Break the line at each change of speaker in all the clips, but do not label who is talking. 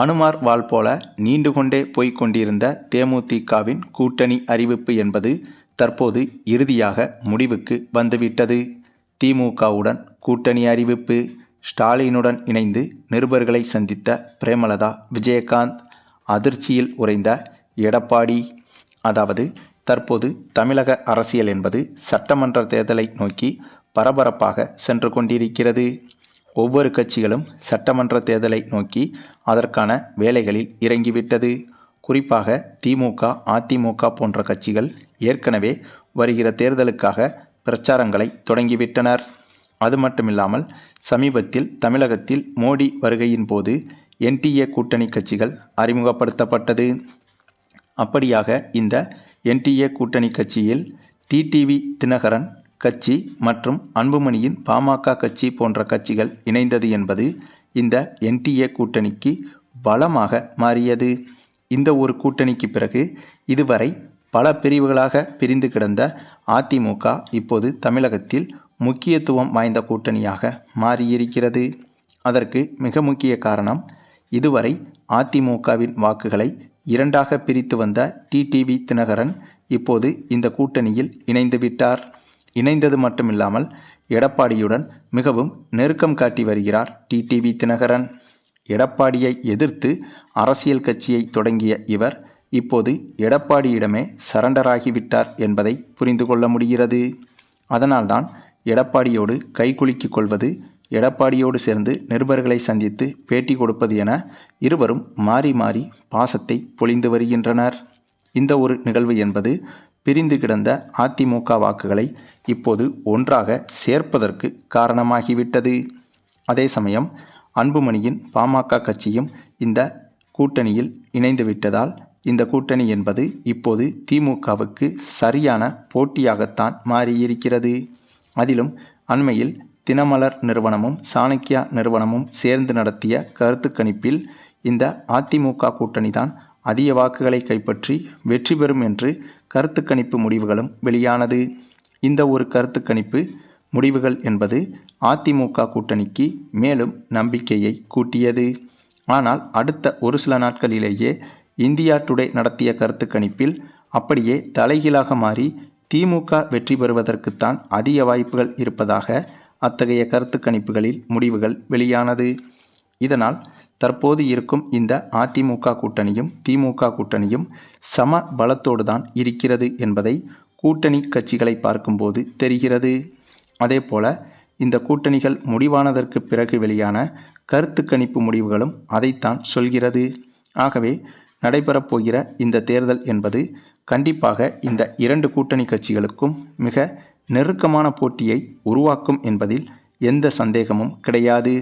அனுமார் வாள் போல நீண்டு கொண்டே போய்க் கொண்டிருந்த தேமுதிகவின் கூட்டணி அறிவிப்பு என்பது தற்போது இறுதியாக முடிவுக்கு வந்துவிட்டது. திமுகவுடன் கூட்டணி அறிவிப்பு ஸ்டாலினுடன் இணைந்து நிருபர்களை சந்தித்த பிரேமலதா விஜயகாந்த் அதிர்ச்சியில் உறைந்த எடப்பாடி. அதாவது தற்போது தமிழக அரசியல் என்பது சட்டமன்ற தேர்தலை நோக்கி பரபரப்பாக சென்று கொண்டிருக்கிறது. ஒவ்வொரு கட்சிகளும் சட்டமன்ற தேர்தலை நோக்கி அதற்கான வேலைகளில் இறங்கிவிட்டது. குறிப்பாக திமுக அதிமுக போன்ற கட்சிகள் ஏற்கனவே வருகிற தேர்தலுக்காக பிரச்சாரங்களை தொடங்கிவிட்டனர். அது மட்டுமில்லாமல் சமீபத்தில் தமிழகத்தில் மோடி வருகையின் போது என்டிஏ கூட்டணி கட்சிகள் அறிமுகப்படுத்தப்பட்டது. அப்படியாக இந்த என்டிஏ கூட்டணி கட்சியில் டிடிவி தினகரன் கட்சி மற்றும் அன்புமணியின் பாமக கட்சி போன்ற கட்சிகள் இணைந்தது என்பது இந்த என்டிஏ கூட்டணிக்கு பலமாக மாறியது. இந்த ஒரு கூட்டணிக்கு பிறகு இதுவரை பல பிரிவுகளாக பிரிந்து கிடந்த அதிமுக இப்போது தமிழகத்தில் முக்கியத்துவம் வாய்ந்த கூட்டணியாக மாறியிருக்கிறது. அதற்கு மிக முக்கிய காரணம் இதுவரை அதிமுகவின் வாக்குகளை இரண்டாக பிரித்து வந்த டிடிவி தினகரன் இப்போது இந்த கூட்டணியில் இணைந்துவிட்டார் இணைந்தது மட்டுமில்லாமல் எடப்பாடியுடன் மிகவும் நெருக்கம் காட்டி வருகிறார் டிடிவி தினகரன். எடப்பாடியை எதிர்த்து அரசியல் கட்சியை தொடங்கிய இவர் இப்போது எடப்பாடியிடமே சரண்டராகிவிட்டார் என்பதை புரிந்து கொள்ள முடிகிறது. அதனால்தான் எடப்பாடியோடு கைகுலுக்கிக் கொள்வது எடப்பாடியோடு சேர்ந்து நிருபர்களை சந்தித்து பேட்டி கொடுப்பது என இருவரும் மாறி மாறி பாசத்தை பொழிந்து வருகின்றனர். இந்த ஒரு நிகழ்வு என்பது பிரிந்து கிடந்த அதிமுக வாக்குகளை இப்போது ஒன்றாக சேர்ப்பதற்கு காரணமாகிவிட்டது. அதே சமயம் அன்புமணியின் பாமக கட்சியும் இந்த கூட்டணியில் இணைந்துவிட்டதால் இந்த கூட்டணி என்பது இப்போது திமுகவுக்கு சரியான போட்டியாகத்தான் மாறியிருக்கிறது. அதிலும் அண்மையில் தினமலர் நிறுவனமும் சாணக்கியா நிறுவனமும் சேர்ந்து நடத்திய கருத்து கணிப்பில் இந்த அதிமுக கூட்டணி தான் அதிக வாக்குகளை கைப்பற்றி வெற்றி பெறும் என்று கருத்து கணிப்பு முடிவுகளும் வெளியானது. இந்த ஒரு கருத்து கணிப்பு முடிவுகள் என்பது அதிமுக கூட்டணிக்கு மேலும் நம்பிக்கையை கூட்டியது. ஆனால் அடுத்த ஒரு சில நாட்களிலேயே இந்தியா டுடே நடத்திய கருத்து கணிப்பில் அப்படியே தலைகீழாக மாறி திமுக வெற்றி பெறுவதற்குத்தான் அதிக வாய்ப்புகள் இருப்பதாக அத்தகைய கருத்து கணிப்புகளில் முடிவுகள் வெளியானது. இதனால் தற்போது இருக்கும் இந்த அதிமுக கூட்டணியும் திமுக கூட்டணியும் சம பலத்தோடு தான் இருக்கிறது என்பதை கூட்டணி கட்சிகளை பார்க்கும்போது தெரிகிறது. அதேபோல இந்த கூட்டணிகள் முடிவானதற்கு பிறகு வெளியான கருத்து கணிப்பு முடிவுகளும் அதைத்தான் சொல்கிறது. ஆகவே நடைபெறப்போகிற இந்த தேர்தல் என்பது கண்டிப்பாக இந்த இரண்டு கூட்டணி கட்சிகளுக்கும் மிக நெருக்கமான போட்டியை உருவாக்கும் என்பதில் எந்த சந்தேகமும் கிடையாது.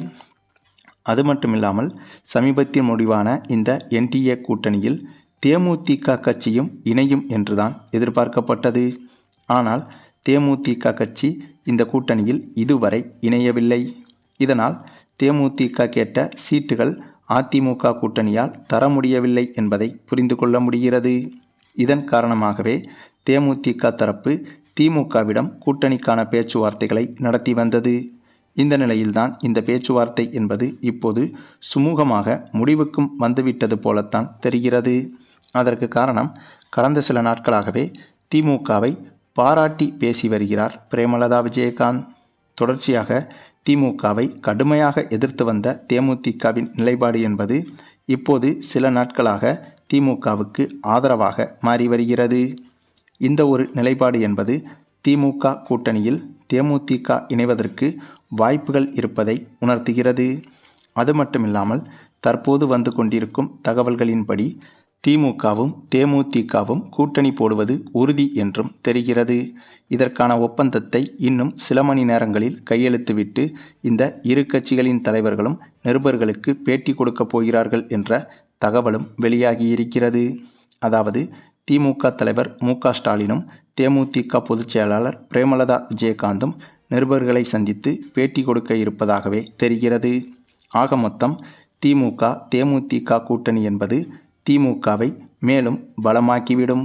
அது மட்டுமில்லாமல் சமீபத்திய முடிவான இந்த என்டிஏ கூட்டணியில் தேமுதிக கட்சியும் இணையும் என்றுதான் எதிர்பார்க்கப்பட்டது. ஆனால் தேமுதிக கட்சி இந்த கூட்டணியில் இதுவரை இணையவில்லை. இதனால் தேமுதிக கேட்ட சீட்டுகள் அதிமுக கூட்டணியால் தர முடியவில்லை என்பதை புரிந்து கொள்ள முடிகிறது. இதன் காரணமாகவே தேமுதிக தரப்பு திமுகவிடம் கூட்டணிக்கான பேச்சுவார்த்தைகளை நடத்தி வந்தது. இந்த நிலையில்தான் இந்த பேச்சுவார்த்தை என்பது இப்போது சுமூகமாக முடிவுக்கும் வந்துவிட்டது போலத்தான் தெரிகிறது. அதற்கு காரணம் கடந்த சில நாட்களாகவே திமுகவை பாராட்டி பேசி வருகிறார் பிரேமலதா விஜயகாந்த். தொடர்ச்சியாக திமுகவை கடுமையாக எதிர்த்து வந்த தேமுதிகவின் நிலைப்பாடு என்பது இப்போது சில நாட்களாக திமுகவுக்கு ஆதரவாக மாறி வருகிறது. இந்த ஒரு நிலைப்பாடு என்பது திமுக கூட்டணியில் தேமுதிக இணைவதற்கு வாய்ப்புகள் இருப்பதை உணர்த்துகிறது. அது மட்டுமில்லாமல் தற்போது வந்து கொண்டிருக்கும் தகவல்களின்படி திமுகவும் தேமுதிகவும் கூட்டணி போடுவது உறுதி என்றும் தெரிகிறது. இதற்கான ஒப்பந்தத்தை இன்னும் சில மணி நேரங்களில் கையெழுத்துவிட்டு இந்த இரு கட்சிகளின் தலைவர்களும் நிருபர்களுக்கு பேட்டி கொடுக்கப் போகிறார்கள் என்ற தகவலும் வெளியாகியிருக்கிறது. அதாவது திமுக தலைவர் மு க ஸ்டாலினும் தேமுதிக பொதுச் செயலாளர் பிரேமலதா விஜயகாந்தும் நிருபர்களை சந்தித்து பேட்டி கொடுக்க இருப்பதாகவே தெரிகிறது. ஆக மொத்தம் திமுக தேமுதிக கூட்டணி என்பது திமுகவை மேலும் பலமாக்கிவிடும்.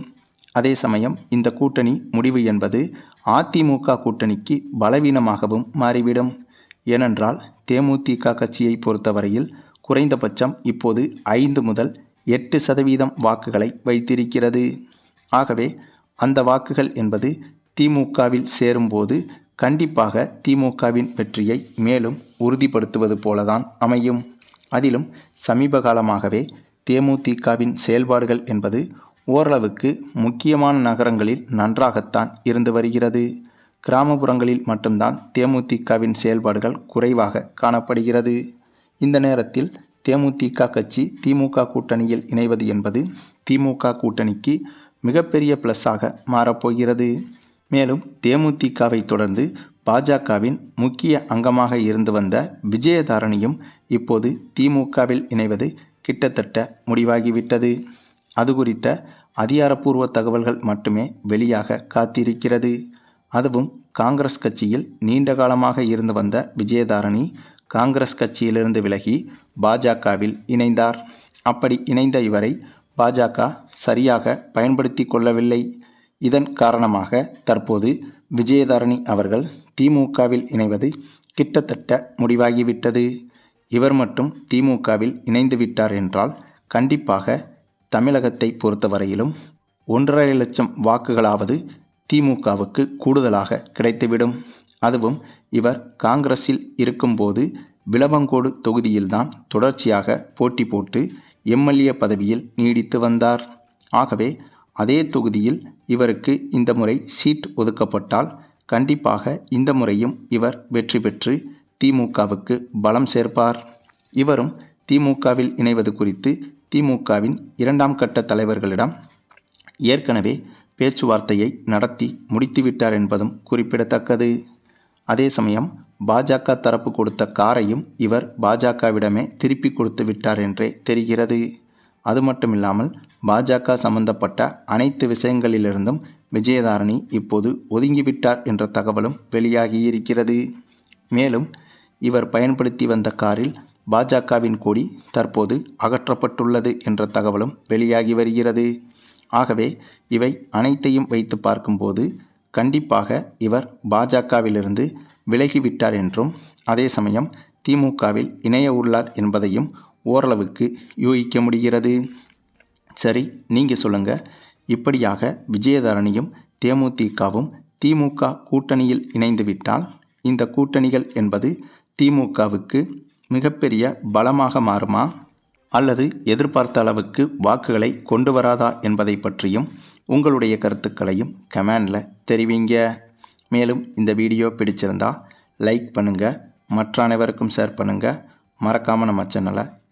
அதே சமயம் இந்த கூட்டணி முடிவு என்பது அதிமுக கூட்டணிக்கு பலவீனமாகவும் மாறிவிடும். ஏனென்றால் தேமுதிக கட்சியை பொறுத்தவரையில் குறைந்தபட்சம் இப்போது ஐந்து முதல் எட்டு சதவீதம் வாக்குகளை வைத்திருக்கிறது. ஆகவே அந்த வாக்குகள் என்பது திமுகவில் சேரும்போது கண்டிப்பாக திமுகவின் வெற்றியை மேலும் உறுதிப்படுத்துவது போலதான் அமையும். அதிலும் சமீப காலமாகவே தேமுதிகவின் செயல்பாடுகள் என்பது ஓரளவுக்கு முக்கியமான நகரங்களில் நன்றாகத்தான் இருந்து வருகிறது. கிராமப்புறங்களில் மட்டும்தான் தேமுதிகவின் செயல்பாடுகள் குறைவாக காணப்படுகிறது. இந்த நேரத்தில் தேமுதிக கட்சி திமுக கூட்டணியில் இணைவது என்பது திமுக கூட்டணிக்கு மிகப்பெரிய ப்ளஸ்ஸாக மாறப்போகிறது. மேலும் தேமுதிகவை தொடர்ந்து பாஜகவின் முக்கிய அங்கமாக இருந்து வந்த விஜயதாரணியும் இப்போது திமுகவில் இணைவது கிட்டத்தட்ட முடிவாகிவிட்டது. அது குறித்த அதிகாரப்பூர்வ தகவல்கள் மட்டுமே வெளியாக காத்திருக்கிறது. அதுவும் காங்கிரஸ் கட்சியில் நீண்ட காலமாக இருந்து வந்த விஜயதாரணி காங்கிரஸ் கட்சியிலிருந்து விலகி பாஜகவில் இணைந்தார். அப்படி இணைந்த இவரை பாஜக சரியாக பயன்படுத்தி கொள்ளவில்லை. இதன் காரணமாக தற்போது விஜயதாரணி அவர்கள் திமுகவில் இணைவது கிட்டத்தட்ட முடிவாகிவிட்டது. இவர் மட்டும் திமுகவில் இணைந்து விட்டார் என்றால் கண்டிப்பாக தமிழகத்தை பொறுத்தவரையிலும் ஒன்றரை லட்சம் வாக்குகளாவது திமுகவுக்கு கூடுதலாக கிடைத்துவிடும். அதுவும் இவர் காங்கிரஸில் இருக்கும்போது விளவங்கோடு தொகுதியில்தான் தொடர்ச்சியாக போட்டி போட்டு எம்எல்ஏ பதவியில் நீடித்து வந்தார். ஆகவே அதே தொகுதியில் இவருக்கு இந்த முறை சீட் ஒதுக்கப்பட்டால் கண்டிப்பாக இந்த முறையும் இவர் வெற்றி பெற்று திமுகவுக்கு பலம் சேர்ப்பார். இவரும் திமுகவில் இணைவது குறித்து திமுகவின் இரண்டாம் கட்ட தலைவர்களிடம் ஏற்கனவே பேச்சுவார்த்தையை நடத்தி முடித்துவிட்டார் என்பதும் குறிப்பிடத்தக்கது. அதே சமயம் பாஜக தரப்பு கொடுத்த காரையும் இவர் பாஜகவிடமே திருப்பி கொடுத்து விட்டார் என்றே தெரிகிறது. அது மட்டும் இல்லாமல் பாஜக சம்பந்தப்பட்ட அனைத்து விஷயங்களிலிருந்தும் விஜயதாரணி இப்போது ஒதுங்கிவிட்டார் என்ற தகவலும் வெளியாகியிருக்கிறது. மேலும் இவர் பயன்படுத்தி வந்த காரில் பாஜகவின் கொடி தற்போது அகற்றப்பட்டுள்ளது என்ற தகவலும் வெளியாகி வருகிறது. ஆகவே இவை அனைத்தையும் வைத்து பார்க்கும்போது கண்டிப்பாக இவர் பாஜகவிலிருந்து விலகிவிட்டார் என்றும் அதே சமயம் திமுகவில் இணைய உள்ளார் என்பதையும் ஓரளவுக்கு யூகிக்க முடிகிறது. சரி நீங்கள் சொல்லுங்கள் இப்படியாக விஜயதரணியும் தேமுதிகவும் திமுக கூட்டணியில் இணைந்துவிட்டால் இந்த கூட்டணிகள் என்பது திமுகவுக்கு மிகப்பெரிய பலமாக மாறுமா? அல்லது எதிர்பார்த்த அளவுக்கு வாக்குகளை கொண்டு வராதா என்பதை பற்றியும் உங்களுடைய கருத்துக்களையும் கமெண்டில் தெரிவிங்க. மேலும் இந்த வீடியோ பிடிச்சிருந்தா லைக் பண்ணுங்கள் மற்ற அனைவருக்கும் ஷேர் பண்ணுங்கள் மறக்காமல் நம்ம சேனலை